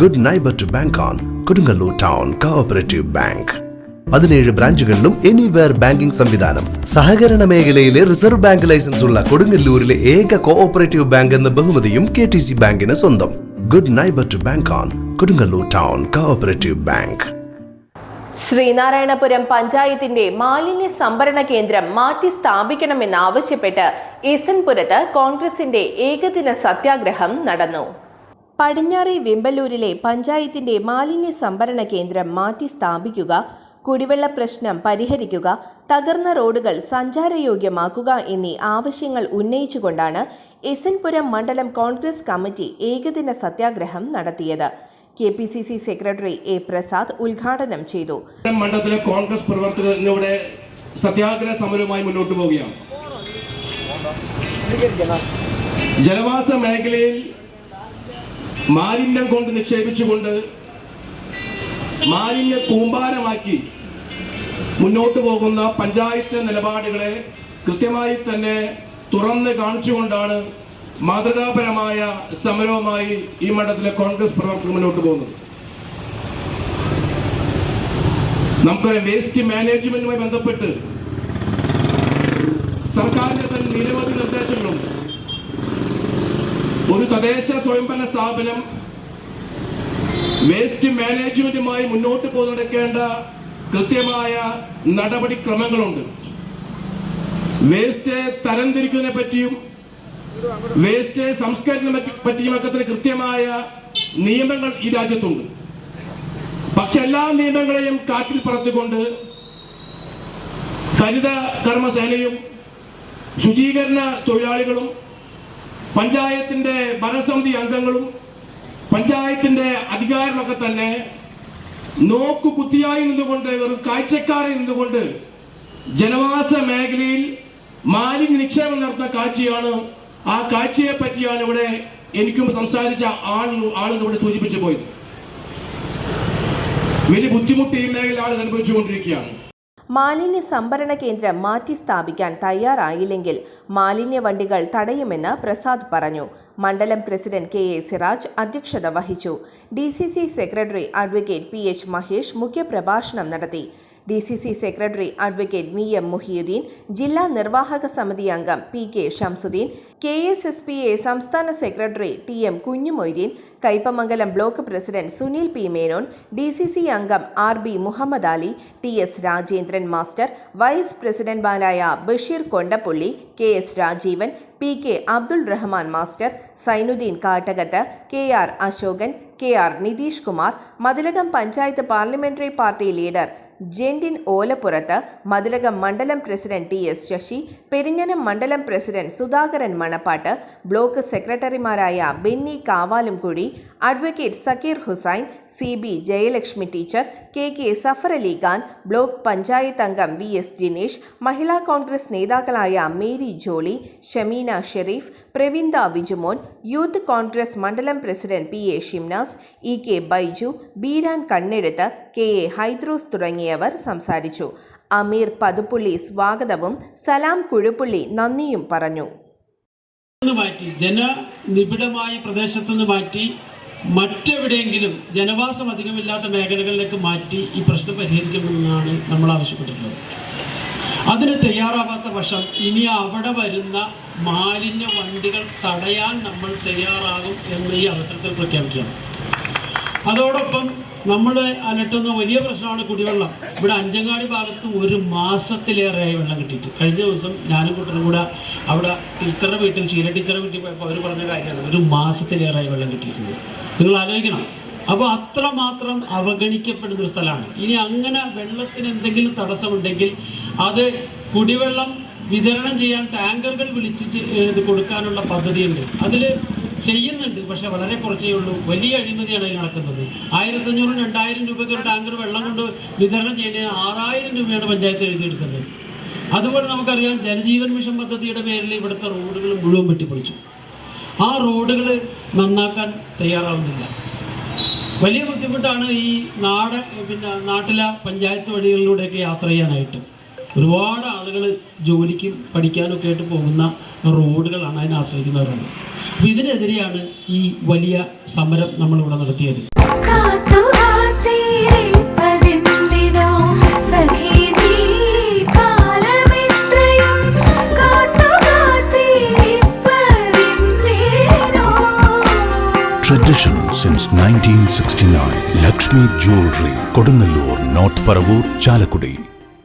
Good neighbour to bank on Kodungallur town cooperative bank പതിനേഴ് ബ്രാഞ്ചുകളിലും anywhere banking സംവിധാനം. സഹകരണ മേഖലയിലെ റിസർവ് ബാങ്ക് ലൈസൻസ് ഉള്ള കൊടുങ്ങല്ലൂരിലെ ഏക കോഓപ്പറേറ്റീവ് ബാങ്ക് എന്ന ബഹുമതിയും കെ ടി സി ബാങ്കിന് സ്വന്തം. Good neighbour to bank on Kodungallur town cooperative bank Sreenarayanapuram പഞ്ചായത്തിന്റെ മാലിന്യ സംഭരണ കേന്ദ്രം മാറ്റി സ്ഥാപിക്കണമെന്നാവശ്യപ്പെട്ട് ഇസൻപുരത്ത് കോൺഗ്രസിന്റെ ഏകദിന സത്യാഗ്രഹം നടന്നു. പടിഞ്ഞാറെ വെമ്പലൂരിലെ പഞ്ചായത്തിന്റെ മാലിന്യ സംഭരണ കേന്ദ്രം മാറ്റി സ്ഥാപിക്കുക കുടിവെള്ള പ്രശ്നം പരിഹരിക്കുക തകർന്ന റോഡുകൾ സഞ്ചാരയോഗ്യമാക്കുക എന്നീ ആവശ്യങ്ങൾ ഉന്നയിച്ചുകൊണ്ടാണ് എസൻപുരം മണ്ഡലം കോൺഗ്രസ് കമ്മിറ്റി ഏകദിന സത്യാഗ്രഹം നടത്തിയത്. K P C C secretary A Prasad ഉദ്ഘാടനം ചെയ്തു. മണ്ഡലത്തിലെ കോൺഗ്രസ് പ്രവർത്തകർ സത്യാഗ്രഹ സമരവുമായി മുന്നോട്ട് പോവുകയാണ്. ജനവാസ മേഖലയിൽ മാലിന്യം കൊണ്ട് നിക്ഷേപിച്ചുകൊണ്ട് മാലിന്യ കൂമ്പാരമാക്കി മുന്നോട്ട് പോകുന്ന പഞ്ചായത്ത് നിലപാടുകളെ കൃത്യമായി തന്നെ തുറന്ന് കാണിച്ചുകൊണ്ടാണ് മാതൃകാപരമായ സമരവുമായി ഈ മണ്ഡലത്തിലെ കോൺഗ്രസ് പ്രവർത്തകർ മുന്നോട്ട് പോകുന്നത്. നമുക്ക് വേസ്റ്റ് മാനേജ്മെന്റുമായി ബന്ധപ്പെട്ട് സർക്കാരിന്റെ തന്നെ നിരവധി നിർദ്ദേശങ്ങളുണ്ട് ഒരു തദ്ദേശ സ്വയംഭരണ സ്ഥാപനം വേസ്റ്റ് മാനേജ്മെന്റുമായി മുന്നോട്ട് പോയി നടക്കേണ്ട കൃത്യമായ നടപടിക്രമങ്ങളുണ്ട്. വേസ്റ്റ് തരംതിരിക്കുന്നതിനെ പറ്റിയും വേസ്റ്റ് സംസ്കരണ പറ്റിയുമൊക്കെ തന്നെ കൃത്യമായ നിയമങ്ങൾ ഈ രാജ്യത്തുണ്ട്. പക്ഷെ എല്ലാ നിയമങ്ങളെയും കാറ്റിൽ പറത്തിക്കൊണ്ട് ഹരിത കർമ്മസേനയും ശുചീകരണ തൊഴിലാളികളും പഞ്ചായത്തിന്റെ ഭരണസമിതി അംഗങ്ങളും പഞ്ചായത്തിന്റെ അധികാരികളൊക്കെ തന്നെ നോക്കു കുത്തിയായി നിന്നുകൊണ്ട് വെറും കാഴ്ചക്കാരായി നിന്നുകൊണ്ട് ജനവാസ മേഖലയിൽ മാലിന്യ നിക്ഷേപം നടത്തുന്ന കാഴ്ചയാണ്. ആ കാഴ്ചയെ പറ്റിയാണ് ഇവിടെ എനിക്കും സംസാരിച്ച ആൾ ആളുകൾ ഇവിടെ സൂചിപ്പിച്ചു പോയത്. വലിയ ബുദ്ധിമുട്ട് ഈ മേഖലയിൽ ആളുകൾ അനുഭവിച്ചുകൊണ്ടിരിക്കുകയാണ്. മാലിന്യ സംഭരണ കേന്ദ്രം മാറ്റി സ്ഥാപിക്കാൻ തയ്യാറായില്ലെങ്കിൽ മാലിന്യ വണ്ടികൾ തടയുമെന്ന് പ്രസാദ് പറഞ്ഞു. മണ്ഡലം പ്രസിഡന്റ് കെ എ സിറാജ് അധ്യക്ഷത വഹിച്ചു. D secretary advocate P H Mahesh മുഖ്യപ്രഭാഷണം നടത്തി. D C C secretary advocate V M Muhiyuddin ജില്ലാ നിർവാഹക സമിതി അംഗം P K Shamsuddin K S S P A സംസ്ഥാന secretary T M Kunjumoideen Kaippamangalam block president Sunil P Menon D C C അംഗം R B Muhammad Ali T S Rajendran master vice പ്രസിഡന്റ്മാരായ Basheer Kondappully K S Rajeevan P K Abdul Rahman master Sainuddin Kattakath K R Ashokan K R Nitish Kumar Mathilakam panchayat parliamentary party leader Jendin Olappurath Mathilakam മണ്ഡലം president T S Sasi Perinjanam മണ്ഡലം president Sudhakaran Manappattu block സെക്രട്ടറിമാരായ Benny Kavalumkuzhi advocate Zakir Hussain C B Jayalakshmi teacher K K Safar Ali Khan block panchayat അംഗം V S Jinesh Mahila Congress നേതാക്കളായ Mary Jolly Shameena Sherif Pravinda Vijumon youth Congress മണ്ഡലം president P A Shimnas E K Baiju Beeran Kannezhuth K A Hydros തുടങ്ങിയവർ സംസാരിച്ചു. അമീർ പതുപ്പുള്ളി സ്വാഗതവും സലാം കുഴുപ്പുള്ളി നന്ദിയും പറഞ്ഞു. മാറ്റി ജനനിബിഡമായ പ്രദേശത്തു നിന്ന് മാറ്റി മറ്റെവിടെയെങ്കിലും ജനവാസം അധികമില്ലാത്ത മേഖലകളിലേക്ക് മാറ്റി ഈ പ്രശ്നം പരിഹരിക്കണമെന്നാണ് നമ്മൾ ആവശ്യപ്പെട്ടിട്ടുള്ളത്. അതിന് തയ്യാറാവാത്ത പക്ഷം ഇനി അവിടെ വരുന്ന മാലിന്യ വണ്ടികൾ തടയാൻ നമ്മൾ തയ്യാറാകും എന്ന് ഈ അവസരത്തിൽ പ്രഖ്യാപിക്കുകയാണ്. അതോടൊപ്പം നമ്മൾ അലട്ടുന്ന വലിയ പ്രശ്നമാണ് കുടിവെള്ളം. ഇവിടെ അഞ്ചങ്ങാടി ഭാഗത്ത് ഒരു മാസത്തിലേറെയായി വെള്ളം കിട്ടിയിട്ട്. കഴിഞ്ഞ ദിവസം ഞാനും കുട്ടനും കൂടെ അവിടെ ടീച്ചറുടെ വീട്ടിൽ ഷീല ടീച്ചറുടെ വീട്ടിൽ പോയപ്പോൾ അവർ പറഞ്ഞ കാര്യമാണ്. ഒരു മാസത്തിലേറെയായി വെള്ളം കിട്ടിയിട്ടുണ്ട്. നിങ്ങൾ ആലോചിക്കണം. അപ്പോൾ അത്രമാത്രം അവഗണിക്കപ്പെടുന്ന ഒരു സ്ഥലമാണ്. ഇനി അങ്ങനെ വെള്ളത്തിന് എന്തെങ്കിലും തടസ്സമുണ്ടെങ്കിൽ അത് കുടിവെള്ളം വിതരണം ചെയ്യാൻ ടാങ്കറുകൾ വിളിച്ച് കൊടുക്കാനുള്ള പദ്ധതിയുണ്ട്. അതിൽ ചെയ്യുന്നുണ്ട്. പക്ഷെ വളരെ കുറച്ചേ ഉള്ളൂ. വലിയ അഴിമതിയാണ് അതിൽ നടക്കുന്നത്. ആയിരത്തി അഞ്ഞൂറും രണ്ടായിരം രൂപയ്ക്ക് ഒരു ടാങ്കർ വെള്ളം കൊണ്ട് വിതരണം ചെയ്യുന്നതിന് ആറായിരം രൂപയാണ് പഞ്ചായത്ത് എഴുതിയെടുക്കുന്നത് അതുപോലെ നമുക്കറിയാം ജലജീവൻ മിഷൻ പദ്ധതിയുടെ പേരിൽ ഇവിടുത്തെ റോഡുകൾ മുഴുവൻ വെട്ടിപ്പൊളിച്ചു. ആ റോഡുകൾ നന്നാക്കാൻ തയ്യാറാവുന്നില്ല. വലിയ ബുദ്ധിമുട്ടാണ് ഈ നാട് പിന്നെ നാട്ടിലെ പഞ്ചായത്ത് വഴികളിലൂടെയൊക്കെ യാത്ര ചെയ്യാനായിട്ട്. ഒരുപാട് ആളുകൾ ജോലിക്കും പഠിക്കാനൊക്കെ ആയിട്ട് പോകുന്ന റോഡുകളാണ് അതിനെ ആശ്രയിക്കുന്നവരാണ്. അപ്പൊ ഇതിനെതിരെയാണ് ഈ വലിയ സമരം നമ്മൾ ഇവിടെ നടത്തിയത് since 1969 Lakshmi jewellery Kodungallur North Paravur Chalakudy